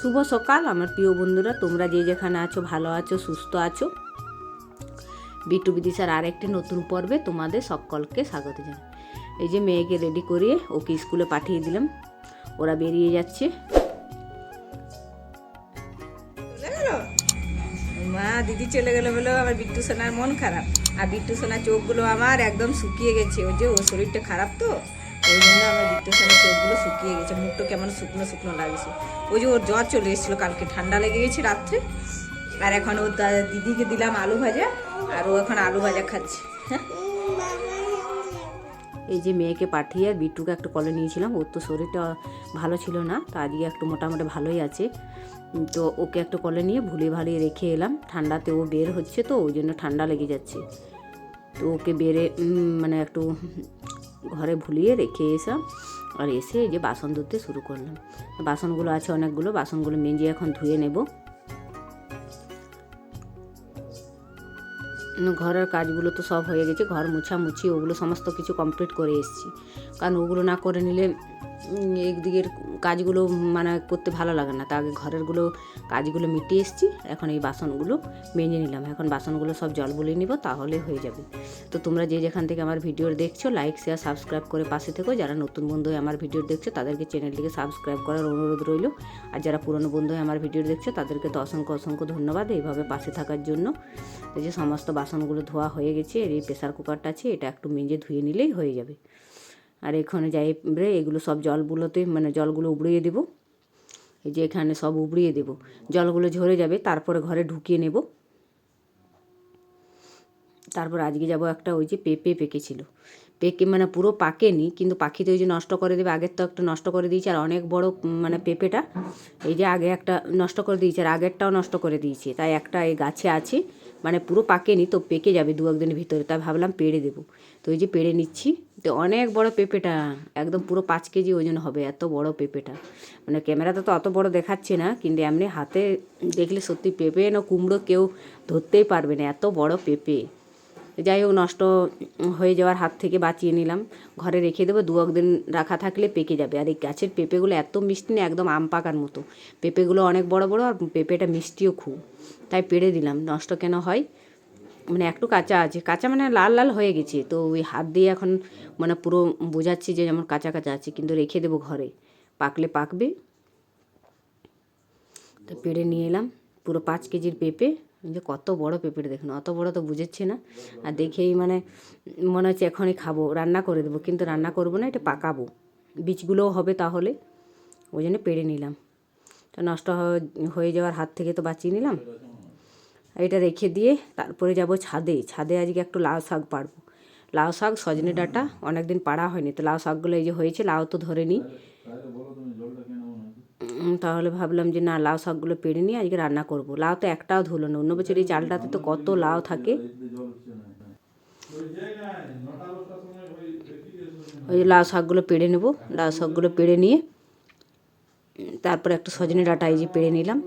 শুভ সকাল, আমার প্রিয় বন্ধুরা। তোমরা যে যেখানে আছো, ভালো আছো, সুস্থ আছো। বিটু বিদিশার আরেকটি নতুন পর্বে তোমাদের সকলকে স্বাগত জানাই। এই যে মেয়েকে রেডি করিয়ে ওকে স্কুলে পাঠিয়ে দিলাম। ওরা বেরিয়ে যাচ্ছে। মা, দিদি চলে গেল বলে, আমার বিট্টু সোনার মন খারাপ। আর বিট্টু সোনার চোখগুলো আমার একদম শুকিয়ে গেছে। ওই যে ওর শরীরটা খারাপ তো? ওই জন্য আমার সোনার চোখগুলো শুকিয়ে গেছে মুখটা কেমন শুকনো শুকনো লাগছে। ওই যে ওর জ্বর চলে এসেছিল কালকে ঠান্ডা লেগে গেছে রাত্রে। আর এখন ওর দিদিকে দিলাম আলু ভাজা আর ও এখন আলু ভাজা খাচ্ছে। হ্যাঁ। এই যে মেয়েকে পাঠিয়ে বিট্টুকে একটু কলে নিয়েছিলাম ওর তো শরীরটা ভালো ছিল না তো আজকে একটু মোটামুটি ভালোই আছে। তো ওকে একটু কলে নিয়ে ভুলিয়ে ভালিয়ে রেখে এলাম ঠান্ডাতে ও বের হচ্ছে তো ওই জন্য ঠান্ডা লেগে যাচ্ছে। তো ওকে উম, মানে একটু ঘরে ভুলিয়ে রেখে এসাম আর এসে যে বাসন ধুতে শুরু করলাম। বাসনগুলো আছে অনেকগুলো, বাসনগুলো মেজে এখন ধুয়ে নেব। ঘরের কাজগুলো তো সব হয়ে গেছে, ঘর মুছা মুছি ওগুলো সমস্ত কিছু কমপ্লিট করে এসেছি। কারণ ওগুলো না করে নিলে একদিকের কাজগুলো মানে করতে ভালো লাগে না। তা আগে ঘরেরগুলো কাজগুলো মিটিয়ে এসেছি, এখন এই বাসনগুলো মেজে নিলাম। এখন বাসনগুলো সব জল বলে নিব, তাহলে হয়ে যাবে। তো তোমরা যে যেখান থেকে আমার ভিডিও দেখছ লাইক শেয়ার সাবস্ক্রাইব করে পাশে থেকো। যারা নতুন বন্ধু হয়ে আমার ভিডিও দেখছ, তাদেরকে চ্যানেলটিকে সাবস্ক্রাইব করার অনুরোধ রইল। আর যারা পুরনো বন্ধু হয়ে আমার ভিডিও দেখছ, তাদেরকে তো অসংখ্য অসংখ্য ধন্যবাদ এইভাবে পাশে থাকার জন্য। এই যে সমস্ত বাসনগুলো ধোয়া হয়ে গেছে আর এই প্রেসার কুকারটা আছে, এটা একটু মেজে ধুয়ে নিলেই হয়ে যাবে। আর এখানে যাই রে, এগুলো সব জলগুলোতে মানে জলগুলো উবড়িয়ে দেবো। এই যে এখানে সব উবড়িয়ে দেবো। জলগুলো ঝরে যাবে, তারপরে ঘরে ঢুকিয়ে নেব। তারপর আজকে যাব একটা ওই যে পেঁপে পেকেছিল। পেকে মানে পুরো পাকেনি, কিন্তু পাখিতে ওই যে নষ্ট করে দেবে, আগের তো একটা নষ্ট করে দিয়েছে, আর অনেক বড় মানে পেঁপেটা। এই যে আগে একটা নষ্ট করে দিয়েছে, আর আগেরটাও নষ্ট করে দিয়েছে। তাই একটা এই গাছে আছে মানে পুরো পাকেনি, তো পেকে যাবে দু একদিনের ভিতরে। তাই ভাবলাম পেড়ে দেবো। তো ওই যে পেড়ে নিচ্ছি। তো অনেক বড় পেঁপেটা, একদম পুরো পাঁচ কেজি ওজন হবে এত বড় পেঁপেটা। মানে ক্যামেরাতে তো অত বড় দেখাচ্ছে না, কিন্তু এমনি হাতে দেখলে সত্যি পেঁপে না কুমড়ো কেউ ধরতেই পারবে না, এত বড় পেঁপে। যাই হোক, নষ্ট হয়ে যাওয়ার হাত থেকে বাঁচিয়ে নিলাম। ঘরে রেখে দেবো, দু একদিন রাখা থাকলে পেকে যাবে। আর এই গাছের পেঁপেগুলো এত মিষ্টি না, একদম আম পাকার মতো। পেঁপেগুলো অনেক বড় বড় আর পেঁপেটা মিষ্টিও খুব। তাই পেড়ে দিলাম, নষ্ট কেন হয়? মানে একটু কাঁচা আছে। কাঁচা মানে লাল লাল হয়ে গেছে। তো ওই হাত দিয়ে এখন মানে পুরো বোঝাচ্ছি যে যেমন কাঁচা কাঁচা আছে। কিন্তু রেখে দেবো ঘরে। পাকলে পাকবে। তো পেড়ে নিয়ে এলাম। পুরো পাঁচ কেজির পেঁপে। যে কত বড় পেঁপেটা দেখুন। অত বড় তো বুঝেছে না। আর দেখেই মানে মনে হচ্ছে এখনই খাব। রান্না করে দেবো। কিন্তু রান্না করব না, এটা পাকাবো। বীজগুলোও হবে তাহলে। ওই জন্য পেড়ে নিলাম। তো নষ্ট হয়ে যাওয়ার হাত থেকে তো বাঁচিয়ে নিলাম। এটা রেখে দিয়ে তারপরে যাব ছাদে। ছাদে আজকে একটু লাউ শাক পাড়বো। লাউ শাক, সজনে ডাঁটা অনেক দিন পাড়া হয়নি। তো লাউ শাকগুলো এই যে হয়েছে, লাউ তো ধরে নিই তাহলে ভাবলাম যে না, লাউ শাকগুলো পেড়ে নিয়ে আজকে রান্না করব। লাউ তো একটাও ধুলো না। অন্য বছর এই চালটাতে তো কত লাউ থাকে। ওই লাউ শাকগুলো পেড়ে নেব। লাউ শাকগুলো পেড়ে নিয়ে তারপরে একটু সজনে ডাঁটা এই যে পেড়ে নিলাম।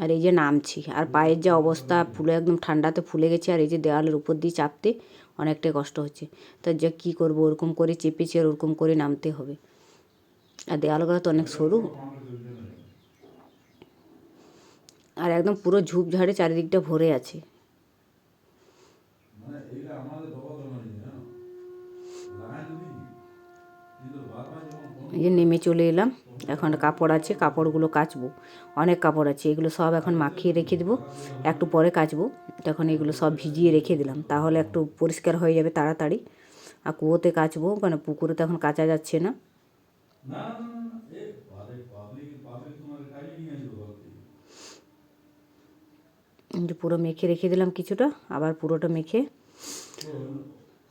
আর এই যে নামছি। আর পায়ের যে অবস্থা ফুলে একদম ঠান্ডাতে ফুলে গেছে, আর এই যে দেওয়ালের উপর দিয়ে চাপতে অনেকটাই কষ্ট হচ্ছে। তো যে কী করব, ওরকম করে চেপেছি আর ওরকম করে নামতে হবে। আর দেওয়ালগুলো তো অনেক সরু। আর একদম পুরো ঝুপঝাড়ে চারিদিকটা ভরে আছে। এই যে নেমে চলে এলাম। এখন কাপড় আছে, কাপড়গুলো কাচবো। অনেক কাপড় আছে, এগুলো সব এখন মাখিয়ে রেখে দেবো। একটু পরে কাচবো। তখন এগুলো সব ভিজিয়ে রেখে দিলাম। তাহলে একটু পরিষ্কার হয়ে যাবে তাড়াতাড়ি। আর কুয়োতে কাচবো মানে পুকুরে তো এখন কাচা যাচ্ছে না। পুরো মেখে রেখে দিলাম কিছুটা, আবার পুরোটা মেখে।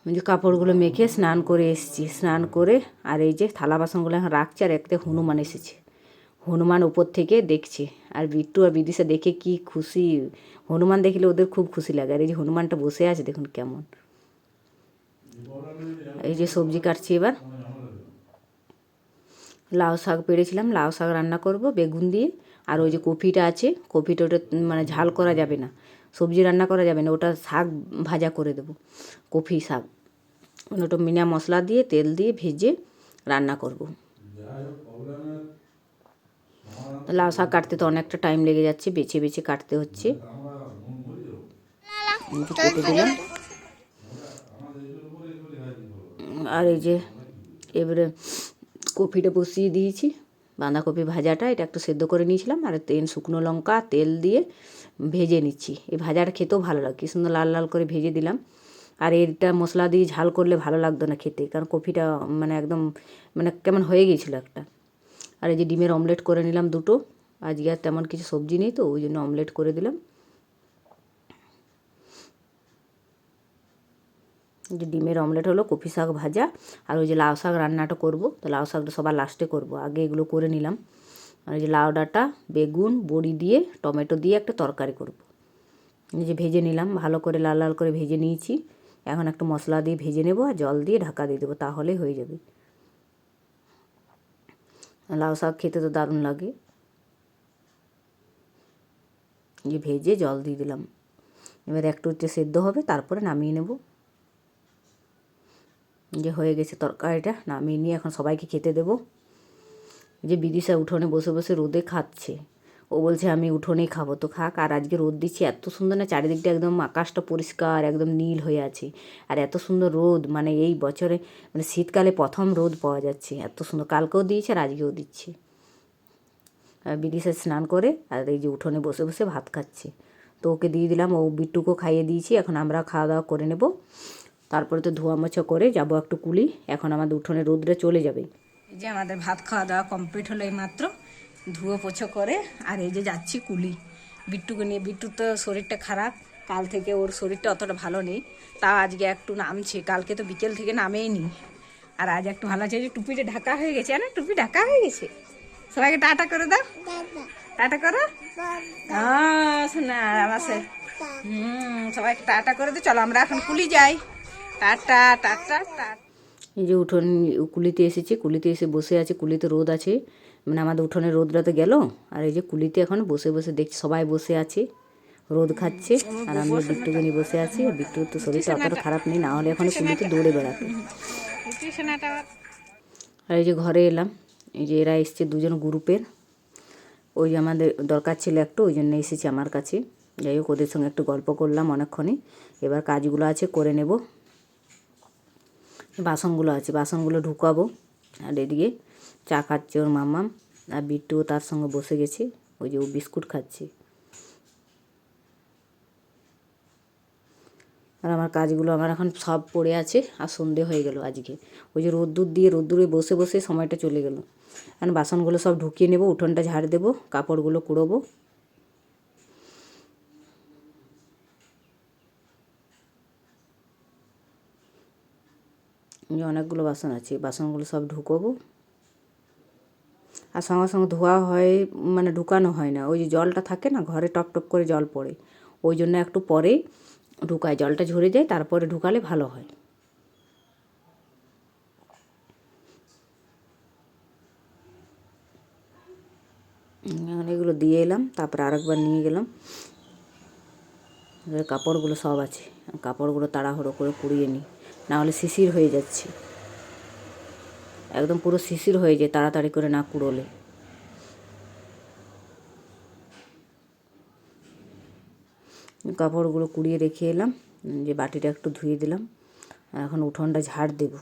যে কাপড়গুলো মেখে স্নান করে এসেছি, স্নান করে আর এই যে থালা বাসনগুলো এখন রাখছি আর একতে হনুমান এসেছে। হনুমান উপর থেকে দেখছে আর বিট্টু আর বিদিশা দেখে কি খুশি। হনুমান দেখলে ওদের খুব খুশি লাগে আর এই যে হনুমানটা বসে আছে দেখুন কেমন। এই যে সবজি কাটছি এবার। লাউ শাক পেড়েছিলাম, লাউ শাক রান্না করব, বেগুন দিয়ে। আর ওই যে কপিটা আছে, কপিটা ওটা মানে ঝাল করা যাবে না। সবজি রান্না করা যাবে না, ওটা শাক ভাজা করে দেবো কফি শাক। ওটা মিনা মশলা দিয়ে, তেল দিয়ে ভেজে রান্না করব। লাউ শাক কাটতে তো অনেকটা টাইম লেগে যাচ্ছে, বেছে বেছে কাটতে হচ্ছে। দিলাম। আর এই যে এবারে কপিটা বসিয়ে দিয়েছি, বাঁধাকপি ভাজাটা, এটা একটু সেদ্ধ করে নিয়েছিলাম, আর তেল, শুকনো লঙ্কা, তেল দিয়ে ভেজে নিচ্ছি। এই ভাজাটা খেতেও ভালো লাগে, কি সুন্দর লাল লাল করে ভেজে দিলাম। আর এটা মশলা দিয়ে ঝাল করলে ভালো লাগতো না খেতে, কারণ কফিটা মানে একদম মানে কেমন হয়ে গিয়েছিল একটা। আর এই যে ডিমের অমলেট করে নিলাম দুটো, আজকে আর তেমন কিছু সবজি নেই তো, ওই জন্য অমলেট করে দিলাম। যে ডিমের অমলেট হলো কপি শাক ভাজা, আর ওই যে লাউ শাক রান্নাটা করব, তো লাউ শাকটা সবার লাস্টে করব। আগে এগুলো করে নিলাম। আর ওই যে লাউ ডাঁটা, বেগুন, বড়ি দিয়ে, টমেটো দিয়ে একটা তরকারি করব। যে ভেজে নিলাম, ভালো করে লাল লাল করে ভেজে নিয়েছি। এখন একটু মশলা দিয়ে ভেজে নেব আর জল দিয়ে ঢাকা দিয়ে দেবো, তাহলে হয়ে যাবে। লাউ শাক খেতে তো দারুণ লাগে। যে ভেজে জল দিয়ে দিলাম। এবার একটু হচ্ছে সেদ্ধ হবে, তারপরে নামিয়ে নেব। যে হয়ে গেছে তরকারিটা, নামিয়ে নিয়ে এখন সবাইকে খেতে দেবো। যে বিদিশা উঠোনে বসে বসে রোদে খাচ্ছে। ও বলছে, আমি উঠোনেই খাব, তো খাক। আর আজকে রোদ দিচ্ছি, এত সুন্দর না, চারিদিকটা একদম আকাশটা পরিষ্কার, একদম নীল হয়ে আছে। আর এত সুন্দর রোদ মানে এই বছরে মানে শীতকালে প্রথম রোদ পাওয়া যাচ্ছে, এত সুন্দর। কালকেও দিয়েছে আর আজকেও দিচ্ছে। বিদিশা স্নান করে, আর এই যে উঠোনে বসে বসে ভাত খাচ্ছে। তো ওকে দিয়ে দিলাম, ও বিট্টুকেও খাইয়ে দিয়েছি, এখন আমরা খাওয়া দাওয়া করে নেব। তারপরে তো ধোয়া মোছা করে যাব একটু কুলি, এখন আমাদের উঠোনে রোদরে চলে যাবে। যে আমাদের ভাত খাওয়া দাওয়া কমপ্লিট হলো এইমাত্র। ধুয়ো পোছো করে আর এই যে যাচ্ছি কুলি। বিট্টুকে নিয়ে বিট্টুর তো শরীরটা খারাপ কাল থেকে ওর শরীরটা অতটা ভালো নেই তাও আজকে একটু নামছে কালকে তো বিকেল থেকে নামেই নি। আর আজ একটু ভালো আছে যে টুপিটা ঢাকা হয়ে গেছে না টুপি ঢাকা হয়ে গেছে। সবাইকে টাটা করে দাও। টাটা করো। হ্যাঁ শোনা আমার সে- হুম সবাইকে টাটা করে দে চলো আমরা এখন কুলি যাই। টাটা টাটা টাটা। এই যে উঠোন কুলিতে এসেছি কুলিতে এসে বসে আছে কুলিতে রোদ আছে। মানে আমাদের উঠোনে রোদটা তো গেল আর এই যে কুলিতে এখন বসে বসে দেখছি সবাই বসে আছে রোদ খাচ্ছে আর আমি বিট্টুকে বসে আছি আর বিট্টুর তো শরীরটা অতটা খারাপ নেই না হলে এখন কুলিতে দৌড়ে বেড়াতো আর এই যে ঘরে এলাম এই যে এরা এসছে দুজন গ্রুপের। ওই যে আমাদের দরকার ছিল একটু ওই জন্য এসেছি আমার কাছে। যাই হোক ওদের সঙ্গে একটু গল্প করলাম অনেকক্ষণই। এবার কাজগুলো আছে করে নেব। বাসনগুলো আছে, বাসনগুলো ঢুকাবো। আর এদিকে চা খাচ্ছে ওর মামাম আর বিট্টুও তার সঙ্গে বসে গেছে, ওই যে ও বিস্কুট খাচ্ছে। আর আমার কাজগুলো আমার এখন সব পড়ে আছে আর সন্ধে হয়ে গেল আজকে। ওই যে রোদ্দুর দিয়ে রোদ্দুরে বসে বসে সময়টা চলে গেল। এখন বাসনগুলো সব ঢুকিয়ে নেব, উঠোনটা ঝাড় দেবো, কাপড়গুলো কুড়োবো। যে অনেকগুলো বাসন আছে, বাসনগুলো সব ঢুকোবো। আর সঙ্গে সঙ্গে ধোয়া হয় মানে ঢুকানো হয় না। ওই যে জলটা থাকে না, ঘরে টপ টপ করে জল পড়ে। ওই জন্য একটু পরে ঢুকায় জলটা ঝরে যায়, তারপরে ঢুকালে ভালো হয়। এগুলো দিয়ে এলাম, তারপরে আরেকবার নিয়ে গেলাম। কাপড়গুলো সব আছে। কাপড়গুলো তাড়াহুড়ো করে কুড়িয়ে নিই। নাহলে শিশির হয়ে যাচ্ছে। একদম পুরো শিশির হয়ে যায় তাড়াতাড়ি করে না কুড়োলে। কাপড়গুলো কুড়িয়ে রেখে এলাম, যে বাটিটা একটু ধুয়ে দিলাম। এখন উঠোনটা ঝাড় দেব।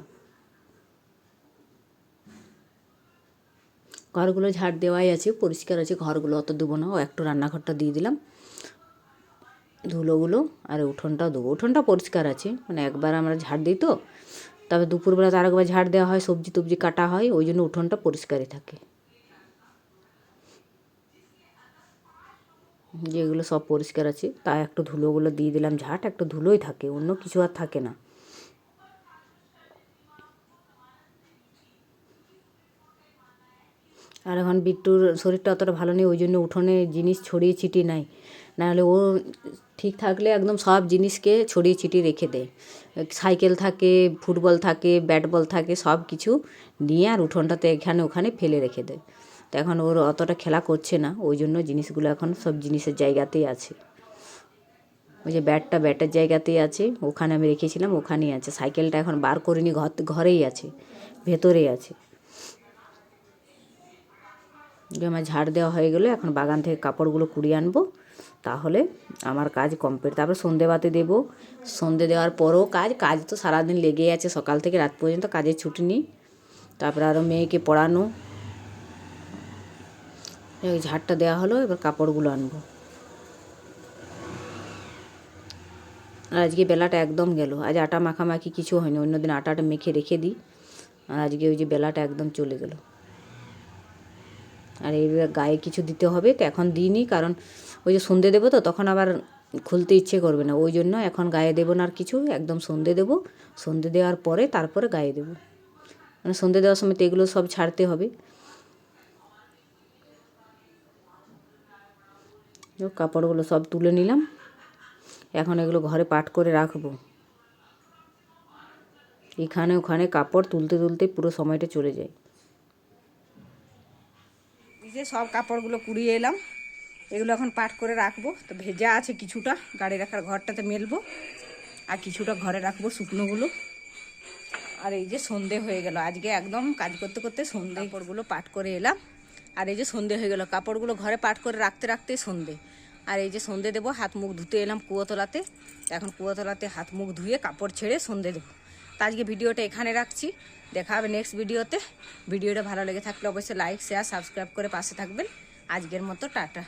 ঘরগুলো ঝাড় দেওয়াই আছে, পরিষ্কার আছে, ঘরগুলো অত দেবো না। ও একটু রান্নাঘরটা দিয়ে দিলাম। ধুলোগুলো আর উঠোনটাও দেবো। উঠোনটা পরিষ্কার আছে মানে একবার আমরা ঝাড় দিই তো, তবে দুপুরবেলা তার একবার ঝাড় দেওয়া হয়, সবজি টবজি কাটা হয়, ওই জন্য উঠোনটা পরিষ্কারই থাকে। যেগুলো সব পরিষ্কার আছে, তা একটু ধুলোগুলো দিয়ে দিলাম, ঝাট, একটু ধুলোই থাকে, অন্য কিছু আর থাকে না। আর এখন বিট্টুর শরীরটা অতটা ভালো নেই, ওই জন্য উঠোনে জিনিস ছড়িয়ে ছিটিয়ে নাই। নাহলে ও ঠিক থাকলে একদম সব জিনিসকে ছড়িয়ে ছিটিয়ে রেখে দেয়। সাইকেল থাকে, ফুটবল থাকে ব্যাট বল থাকে, সব কিছু নিয়ে আর উঠোনটাতে এখানে ওখানে ফেলে রেখে দেয়। তো এখন ওর অতটা খেলা করছে না, ওই জন্য জিনিসগুলো এখন সব জিনিসের জায়গাতেই আছে। ওই যে ব্যাটটা ব্যাটের জায়গাতেই আছে, ওখানে আমি রেখেছিলাম, ওখানেই আছে। সাইকেলটা এখন বার করিনি, ঘর ঘরেই আছে, ভেতরেই আছে। আমার ঝাড় দেওয়া হয়ে গেলে, এখন বাগান থেকে কাপড়গুলো কুড়িয়ে আনব। তাহলে আমার কাজ কমপ্লিট তারপরে সন্ধে বাতি দেবো। সন্ধে দেওয়ার পরও কাজ কাজ তো সারাদিন লেগেই আছে। সকাল থেকে রাত পর্যন্ত কাজের ছুটি নেই। তারপরে আরও মেয়েকে পড়ানো। ওই ঝাড়টা দেওয়া হলো, এবার কাপড়গুলো আনব। আর আজকে বেলাটা একদম গেল। আজ আটা মাখামাখি কিছু হয়নি। অন্যদিন আটাটা মেখে রেখে দিই। আর আজকে ওই যে বেলাটা একদম চলে গেল। আর এর গায়ে কিছু দিতে হবে। তো এখন দিইনি, কারণ ওই যে সন্ধে দেবো তো, তখন আবার খুলতে ইচ্ছে করবে না। ওই জন্য এখন গায়ে দেবো না আর কিছু, একদম সন্ধে দেবো। সন্ধে দেওয়ার পরে তারপরে গায়ে দেবো। মানে সন্ধে দেওয়ার সময় তো এগুলো সব ছাড়তে হবে। কাপড়গুলো সব তুলে নিলাম। এখন এগুলো ঘরে পাট করে রাখব। এখানে ওখানে কাপড় তুলতে তুলতে পুরো সময়টা চলে যায়। যে সব কাপড়গুলো কুড়িয়ে এলাম। এগুলো এখন পাট করে রাখব। তো ভেজা আছে কিছুটা, গাড়ি রাখার ঘরটাতে মেলবো। আর কিছুটা ঘরে রাখব শুকনোগুলো। আর এই যে সন্ধে হয়ে গেল, আজকে একদম কাজ করতে করতে সন্ধে। কাপড়গুলো পাট করে এলাম। আর এই যে সন্ধে হয়ে গেল, কাপড়গুলো ঘরে পাট করে রাখতে রাখতে সন্ধে। আর এই যে সন্ধে দেবো, হাত মুখ ধুতে এলাম কুয়োতলাতে। এখন কুয়োতলাতে হাত মুখ ধুয়ে কাপড় ছেড়ে সন্ধে দেবো। তো আজকে ভিডিওটা এখানে রাখছি। দেখা হবে নেক্সট ভিডিওতে। ভিডিওটা ভালো লেগে থাকলে অবশ্যই লাইক শেয়ার সাবস্ক্রাইব করে পাশে থাকবেন। আজকের মতো টাটা।